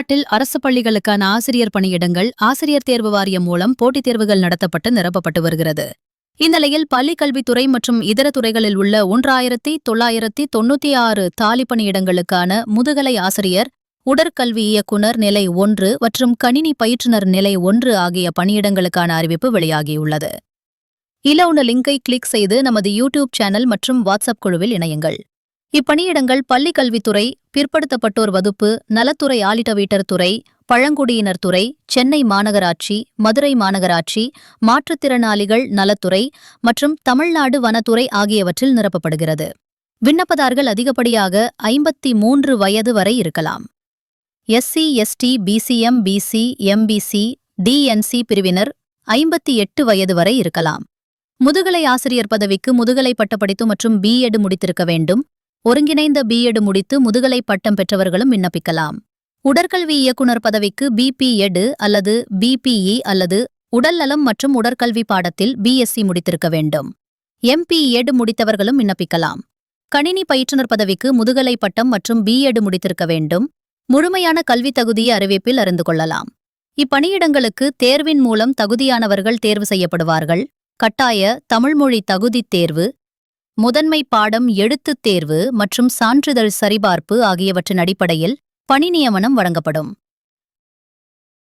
நாட்டில் அரசு பள்ளிகளுக்கான ஆசிரியர் பணியிடங்கள் ஆசிரியர் தேர்வு வாரியம் மூலம் போட்டித் தேர்வுகள் நடத்தப்பட்டு நிரப்பப்பட்டு வருகிறது. இந்நிலையில் பள்ளிக்கல்வித்துறை மற்றும் இதர துறைகளில் உள்ள ஒன்றாயிரத்தி தொள்ளாயிரத்தி தொண்ணூத்தி ஆறு தாலி பணியிடங்களுக்கான முதுகலை ஆசிரியர் உடற்கல்வி இயக்குனர் நிலை ஒன்று மற்றும் கணினி பயிற்றுனர் நிலை ஒன்று ஆகிய பணியிடங்களுக்கான அறிவிப்பு வெளியாகியுள்ளது. இலவுன லிங்கை கிளிக் செய்து நமது யூடியூப் சேனல் மற்றும் வாட்ஸ்அப் குழுவில் இணையுங்கள். இப்பணியிடங்கள் பள்ளிக் கல்வித்துறை பிற்படுத்தப்பட்டோர் வகுப்பு நலத்துறை ஆலிட்டவீட்டர் துறை பழங்குடியினர் துறை சென்னை மாநகராட்சி மதுரை மாநகராட்சி மாற்றுத்திறனாளிகள் நலத்துறை மற்றும் தமிழ்நாடு வனத்துறை ஆகியவற்றில் நிரப்பப்படுகிறது. விண்ணப்பதார்கள் அதிகப்படியாக ஐம்பத்தி மூன்று வயது வரை இருக்கலாம். SC ST BCM BC MBC DNC பிரிவினர் ஐம்பத்தி எட்டு வயது வரை இருக்கலாம். முதுகலை ஆசிரியர் பதவிக்கு முதுகலை பட்டப்படிப்பு மற்றும் பிஎட் முடித்திருக்க வேண்டும். ஒருங்கிணைந்த பிஎட் முடித்து முதுகலை பட்டம் பெற்றவர்களும் விண்ணப்பிக்கலாம். உடற்கல்வி இயக்குனர் பதவிக்கு பிபிஎடு அல்லது பிபிஇ அல்லது உடல்நலம் மற்றும் உடற்கல்வி பாடத்தில் பிஎஸ்சி முடித்திருக்க வேண்டும். எம்பிஎட் முடித்தவர்களும் விண்ணப்பிக்கலாம். கணினி பயிற்றுனர் பதவிக்கு முதுகலை பட்டம் மற்றும் பிஎட் முடித்திருக்க வேண்டும். முழுமையான கல்வி தகுதியை அறிவிப்பில் அறிந்து கொள்ளலாம். இப்பணியிடங்களுக்கு தேர்வின் மூலம் தகுதியானவர்கள் தேர்வு செய்யப்படுவார்கள். கட்டாய தமிழ்மொழி தகுதித் தேர்வு முதன்மை பாடம் எழுத்துத் தேர்வு மற்றும் சான்றிதழ் சரிபார்ப்பு ஆகியவற்றின் அடிப்படையில் பணி நியமனம் வழங்கப்படும்.